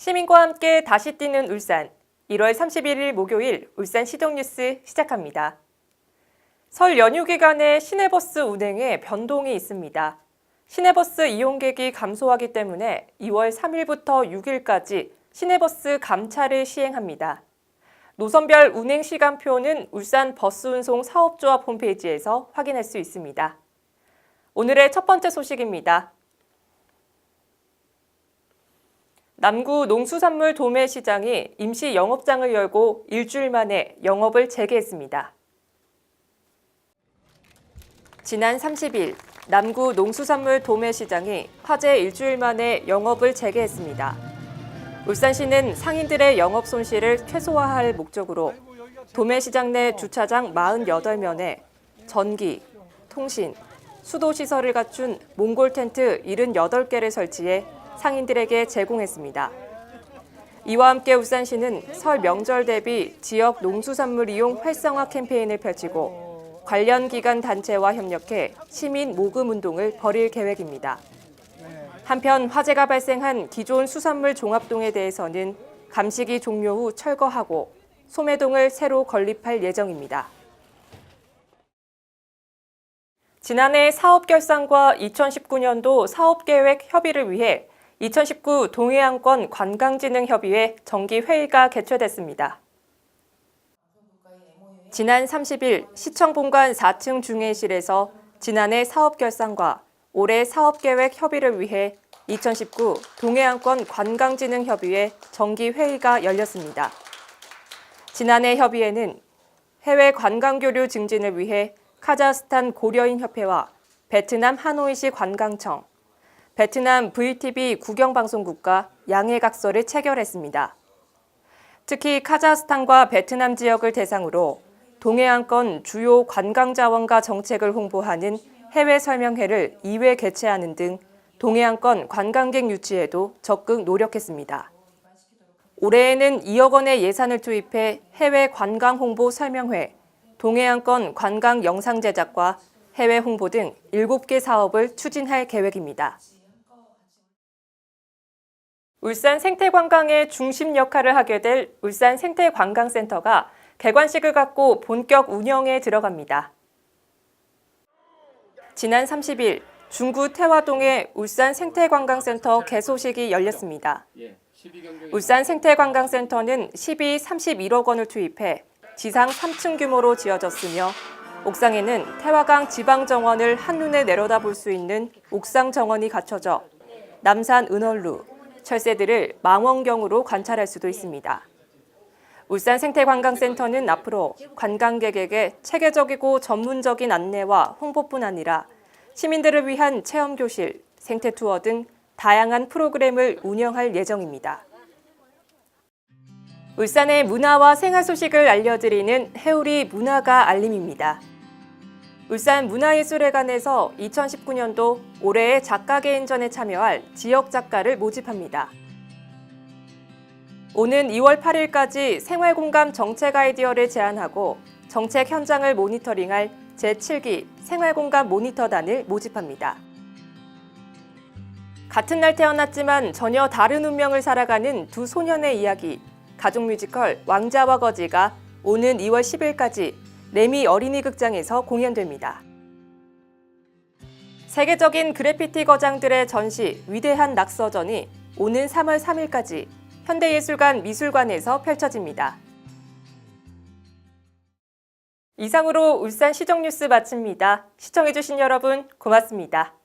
시민과 함께 다시 뛰는 울산. 1월 31일 목요일 울산 시정뉴스 시작합니다. 설 연휴 기간에 시내버스 운행에 변동이 있습니다. 시내버스 이용객이 감소하기 때문에 2월 3일부터 6일까지 시내버스 감차를 시행합니다. 노선별 운행 시간표는 울산 버스운송 사업조합 홈페이지에서 확인할 수 있습니다. 오늘의 첫 번째 소식입니다. 남구 농수산물 도매 시장이 임시 영업장을 열고 일주일 만에 영업을 재개했습니다. 지난 30일 남구 농수산물 도매 시장이 화재 일주일 만에 영업을 재개했습니다. 울산시는 상인들의 영업 손실을 최소화할 목적으로 도매 시장 내 주차장 48면에 전기, 통신, 수도 시설을 갖춘 몽골 텐트 78개를 설치해 상인들에게 제공했습니다. 이와 함께 울산시는 설 명절 대비 지역 농수산물 이용 활성화 캠페인을 펼치고 관련 기관 단체와 협력해 시민 모금 운동을 벌일 계획입니다. 한편 화재가 발생한 기존 수산물 종합동에 대해서는 감식이 종료 후 철거하고 소매동을 새로 건립할 예정입니다. 지난해 사업 결산과 2019년도 사업 계획 협의를 위해 2019 동해안권 관광진흥협의회 정기 회의가 개최됐습니다. 지난 30일 시청 본관 4층 중회실에서 지난해 사업 결산과 올해 사업 계획 협의를 위해 2019 동해안권 관광진흥협의회 정기 회의가 열렸습니다. 지난해 협의회는 해외 관광교류 증진을 위해 카자흐스탄 고려인 협회와 베트남 하노이시 관광청, 베트남 VTV 국영방송국과 양해각서를 체결했습니다. 특히 카자흐스탄과 베트남 지역을 대상으로 동해안권 주요 관광자원과 정책을 홍보하는 해외 설명회를 2회 개최하는 등 동해안권 관광객 유치에도 적극 노력했습니다. 올해에는 2억 원의 예산을 투입해 해외 관광 홍보 설명회, 동해안권 관광 영상 제작과 해외 홍보 등 7개 사업을 추진할 계획입니다. 울산 생태관광의 중심 역할을 하게 될 울산 생태관광센터가 개관식을 갖고 본격 운영에 들어갑니다. 지난 30일 중구 태화동의 울산 생태관광센터 개소식이 열렸습니다. 울산 생태관광센터는 12, 31억 원을 투입해 지상 3층 규모로 지어졌으며 옥상에는 태화강 지방정원을 한눈에 내려다볼 수 있는 옥상 정원이 갖춰져 남산 은월루, 철새들을 망원경으로 관찰할 수도 있습니다. 울산 생태관광센터는 앞으로 관광객에게 체계적이고 전문적인 안내와 홍보뿐 아니라 시민들을 위한 체험 교실, 생태 투어 등 다양한 프로그램을 운영할 예정입니다. 울산의 문화와 생활 소식을 알려드리는 해우리 문화가 알림입니다. 울산 문화예술회관에서 2019년도 올해의 작가 개인전에 참여할 지역 작가를 모집합니다. 오는 2월 8일까지 생활공감 정책 아이디어를 제안하고 정책 현장을 모니터링할 제7기 생활공감 모니터단을 모집합니다. 같은 날 태어났지만 전혀 다른 운명을 살아가는 두 소년의 이야기, 가족 뮤지컬 왕자와 거지가 오는 2월 10일까지 레미 어린이 극장에서 공연됩니다. 세계적인 그래피티 거장들의 전시 위대한 낙서전이 오는 3월 3일까지 현대예술관 미술관에서 펼쳐집니다. 이상으로 울산 시정뉴스 마칩니다. 시청해주신 여러분 고맙습니다.